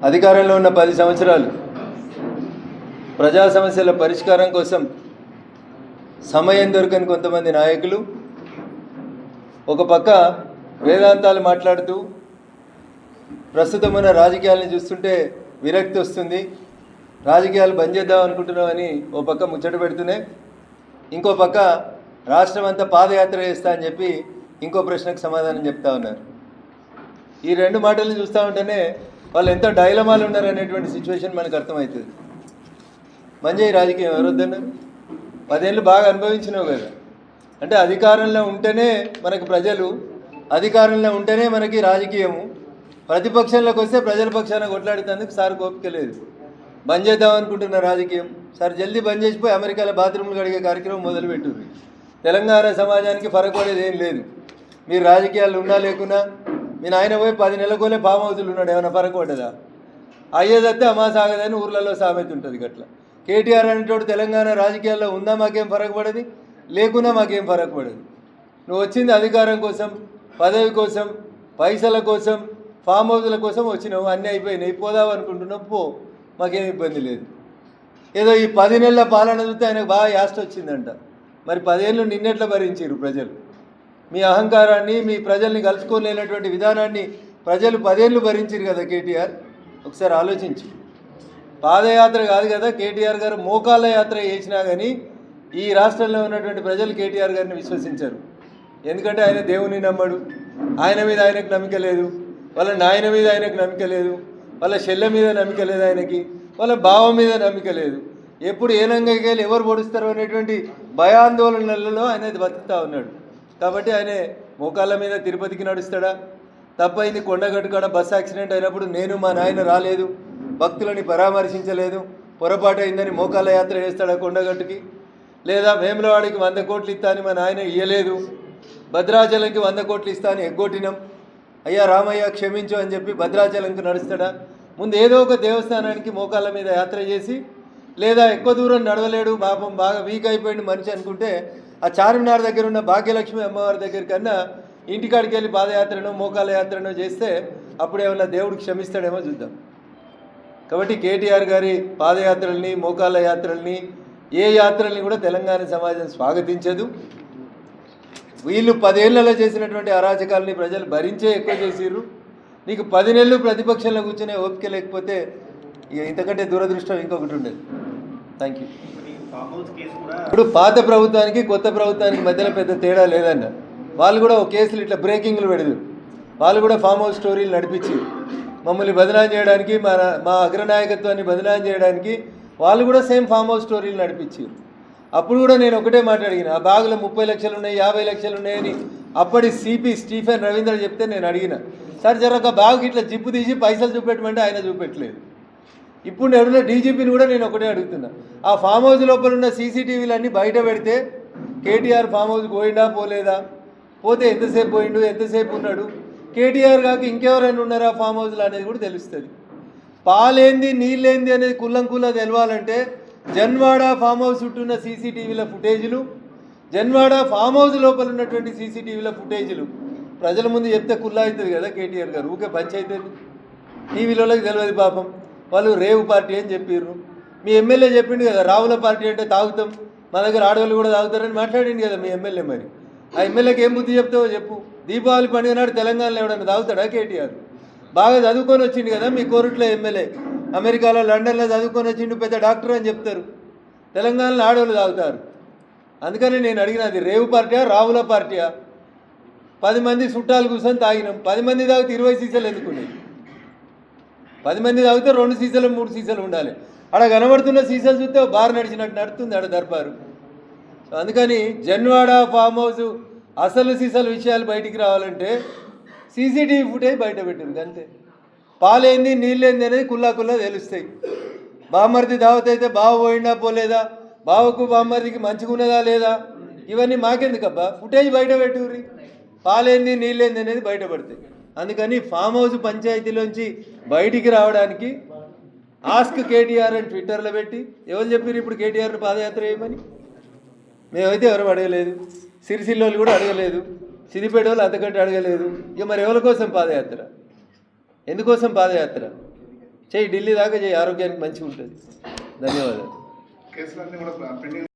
అధికారంలో ఉన్న పది సంవత్సరాలు ప్రజా సమస్యల పరిష్కారం కోసం సమయం దొరకని కొంతమంది నాయకులు ఒక పక్క వేదాంతాలు మాట్లాడుతూ ప్రస్తుతం ఉన్న రాజకీయాలను చూస్తుంటే విరక్తి వస్తుంది. రాజకీయాలు బంద్ చేద్దాం అనుకుంటున్నామని ఓ పక్క ముచ్చట పెడుతున్నాయి ఇంకో పక్క రాష్ట్రం అంతా పాదయాత్ర చేస్తా అని చెప్పి ఇంకో ప్రశ్నకు సమాధానం చెప్తా ఉన్నారు. ఈ రెండు మాటలు చూస్తూ ఉంటేనే వాళ్ళు ఎంత డైలమాలు ఉన్నారు అనేటువంటి సిచ్యువేషన్ మనకు అర్థమవుతుంది. మంచి రాజకీయం ఎవరొద్దన్నారు పదేళ్ళు బాగా అనుభవించినావు కదా. అంటే అధికారంలో ఉంటేనే మనకు ప్రజలు అధికారంలో ఉంటేనే మనకి రాజకీయము. ప్రతిపక్షంలోకి వస్తే ప్రజల పక్షాన కొట్లాడేటందుకు సార్ కోపిక లేదు. బంద్ చేద్దాం అనుకుంటున్న రాజకీయం. సార్ జల్దీ బంద్ చేసిపోయి అమెరికాలో బాత్రూమ్లు కడిగే కార్యక్రమం మొదలుపెట్టింది. తెలంగాణ సమాజానికి ఫరక్ పడేది ఏం లేదు. మీరు రాజకీయాలు ఉన్నా లేకున్నా మీ నాయన పోయి పది నెలకోలే ఫామ్ హౌస్లు ఉన్నాడు ఏమైనా ఫరక్ పడ్డదా? అయ్యేదత్తే అమాస ఆగదని ఊర్లలో సామెత ఉంటుంది గట్ల. కేటీఆర్ అనేటోడు తెలంగాణ రాజకీయాల్లో ఉందా మాకేం ఫరక్ పడది? లేకున్నా మాకేం ఫరక పడదు. నువ్వు వచ్చింది అధికారం కోసం పదవి కోసం పైసల కోసం ఫామ్ హౌస్ల కోసం వచ్చినావు అన్నీ అయిపోయినాయి పోదావు అనుకుంటున్నావు పో. మాకేం ఇబ్బంది లేదు. ఏదో ఈ పది నెలల పాలన చూస్తే ఆయనకు బాగా యాస్ట్ వచ్చిందంట. మరి పదేళ్ళు నిన్నెట్లా భరించారు ప్రజలు? మీ అహంకారాన్ని మీ ప్రజల్ని కలుసుకోలేనటువంటి విధానాన్ని ప్రజలు పదేళ్ళు భరించారు కదా కేటీఆర్? ఒకసారి ఆలోచించు. పాదయాత్ర కాదు కదా కేటీఆర్ గారు మోకాళ్ళ యాత్ర చేసినా కానీ ఈ రాష్ట్రంలో ఉన్నటువంటి ప్రజలు కేటీఆర్ గారిని విశ్వసించారు. ఎందుకంటే ఆయన దేవుని నమ్మడు. ఆయన మీద ఆయనకు నమ్మిక లేదు. వాళ్ళ నాయన మీద ఆయనకు నమ్మిక లేదు. వాళ్ళ చెల్లె మీద నమ్మిక లేదు ఆయనకి. వాళ్ళ భావం మీద నమ్మిక లేదు. ఎప్పుడు ఏ ఎవరు పొడుస్తారు అనేటువంటి భయాందోళనలలో ఆయన బతుకుతా ఉన్నాడు. కాబట్టి ఆయన మోకాళ్ళ మీద తిరుపతికి నడుస్తాడా? తప్పైంది కొండగట్టు కాడ బస్ యాక్సిడెంట్ అయినప్పుడు నేను మా నాయన రాలేదు భక్తులని పరామర్శించలేదు పొరపాటు అయిందని మోకాళ్ళ యాత్ర చేస్తాడా కొండగట్టుకి? లేదా వేములవాడికి వంద కోట్లు ఇస్తా అని మా నాయన ఇయ్యలేదు భద్రాచలంకి వంద కోట్లు ఇస్తా అని ఎగ్గొట్టినాం? అయ్యా రామయ్య క్షమించు అని చెప్పి భద్రాచలంకి నడుస్తాడా? ముందు ఏదో ఒక దేవస్థానానికి మోకాళ్ళ మీద యాత్ర చేసి లేదా ఎక్కువ దూరం నడవలేడు పాపం బాగా వీక్ అయిపోయింది మనిషి అనుకుంటే ఆ చార్మినార్ దగ్గర ఉన్న భాగ్యలక్ష్మి అమ్మవారి దగ్గర కన్నా ఇంటికాడికి వెళ్ళి పాదయాత్రను మోకాల యాత్రను చేస్తే అప్పుడు ఏమన్నా దేవుడు క్షమిస్తాడేమో చూద్దాం. కాబట్టి కేటీఆర్ గారి పాదయాత్రల్ని మోకాళ్ళ యాత్రల్ని ఏ యాత్రల్ని కూడా తెలంగాణ సమాజం స్వాగతించదు. వీళ్ళు పదేళ్ళలో చేసినటువంటి అరాచకాలని ప్రజలు భరించే ఎక్కువ చేసిర్రు. నీకు పది నెలలు ప్రతిపక్షంలో కూర్చునే ఓపిక లేకపోతే ఇక ఇంతకంటే దురదృష్టం ఇంకొకటి ఉండేది. థ్యాంక్ యూ ఇప్పుడు పాత ప్రభుత్వానికి కొత్త ప్రభుత్వానికి మధ్యలో పెద్ద తేడా లేదన్న. వాళ్ళు కూడా ఒక కేసులు ఇట్లా బ్రేకింగ్లు పెడదు. వాళ్ళు కూడా ఫామ్ హౌస్ స్టోరీలు నడిపించి మమ్మల్ని బదనాం చేయడానికి మా మా అగ్రనాయకత్వాన్ని బదనాం చేయడానికి వాళ్ళు కూడా సేమ్ ఫామ్ హౌస్ స్టోరీలు నడిపించారు అప్పుడు కూడా నేను ఒకటే మాట్లాడిన ఆ బాగులో ముప్పై లక్షలు ఉన్నాయి యాభై లక్షలు ఉన్నాయని అప్పటి సిపి స్టీఫెన్ రవీంద్ర చెప్తే నేను అడిగిన. సార్ జర ఒక బాగుకి ఇట్లా జిప్పు తీసి పైసలు చూపెట్టమంటే ఆయన చూపెట్టలేదు. ఇప్పుడు నేను డీజీపీని కూడా నేను ఒకటే అడుగుతున్నా. ఆ ఫామ్ హౌస్ లోపల ఉన్న సీసీటీవీలన్నీ బయట పెడితే కేటీఆర్ ఫామ్ హౌస్ పోయిందా పోలేదా? పోతే ఎంతసేపు పోయిండు ఎంతసేపు ఉన్నాడు? కేటీఆర్ కాక ఇంకెవరైనా ఉన్నారా ఫామ్ హౌస్లో అనేది కూడా తెలుస్తుంది. పాలేంది నీళ్ళేంది అనేది కుల్లం కుల్ల తెలవాలంటే జన్వాడ ఫామ్ హౌస్ చుట్టూ ఉన్న సీసీటీవీల ఫుటేజీలు జన్వాడ ఫామ్ హౌస్ లోపల ఉన్నటువంటి సీసీటీవీల ఫుటేజీలు ప్రజల ముందు చెప్తే కుల్లా అవుతుంది కదా కేటీఆర్ గారు? ఊకే పంచాయతీ టీవీలోకి తెలియదు పాపం. వాళ్ళు రేవు పార్టీ అని చెప్పిర్రు. మీ ఎమ్మెల్యే చెప్పిండు కదా రావుల పార్టీ అంటే తాగుతాం మా దగ్గర ఆడవాళ్ళు కూడా తాగుతారని మాట్లాడింది కదా మీ ఎమ్మెల్యే మరి. ఆ ఎమ్మెల్యేకి ఏం బుద్ధి చెప్తావో చెప్పు. దీపావళి పండుగ నాడు తెలంగాణలో ఎవడన్నా తాగుతాడా కేటీఆర్? బాగా చదువుకొని వచ్చిండు కదా మీ కోరుట్ల ఎమ్మెల్యే. అమెరికాలో లండన్లో చదువుకొని వచ్చిండు పెద్ద డాక్టర్ అని చెప్తారు. తెలంగాణలో ఆడవాళ్ళు తాగుతారు. అందుకని నేను అడిగినది రేవు పార్టీయా రావుల పార్టీయా? పది మంది చుట్టాలు కూర్చొని తాగినాం. పది మంది తాగితే ఇరవై సీసాలు ఎందుకున్నాయి? పది మంది తాగితే రెండు సీసాలు మూడు సీసాలు ఉండాలి. ఆడ కనబడుతున్న సీసాలు చూస్తే బార్ నడిచినట్టు నడుతుంది ఆడ దర్బారు. సో అందుకని జన్వాడ ఫామ్ హౌస్ అసలు సీసాల విషయాలు బయటికి రావాలంటే సీసీటీవీ ఫుటేజ్ బయట పెట్టింది అంతే పాలేంది నీళ్ళేంది అనేది కుల్లా కుల్లా తెలుస్తాయి. బామ్మర్ది దావత్ అయితే బావ పోయిందా పోలేదా? బావకు బామ్మర్దికి మంచిగా ఉన్నదా లేదా? ఇవన్నీ మాకెందుకబ్బా? ఫుటేజ్ బయట పెట్టుకురి పాలేంది నీళ్ళేంది అనేది బయటపడతాయి అందుకని ఫామ్ హౌస్ పంచాయతీలోంచి బయటికి రావడానికి ఆస్క్ కేటీఆర్ అని ట్విట్టర్లో పెట్టి ఎవరు చెప్పారు ఇప్పుడు కేటీఆర్ని పాదయాత్ర చేయమని? మేమైతే ఎవరు అడగలేదు. సిరిసిల్ల వాళ్ళు కూడా అడగలేదు. సిద్దిపేట వాళ్ళు అంతకంటే అడగలేదు. ఇక మరి ఎవరి కోసం పాదయాత్ర? ఎందుకోసం పాదయాత్ర? చేయి ఢిల్లీ దాకా చేయి ఆరోగ్యానికి మంచిగా ఉంటుంది ధన్యవాదాలు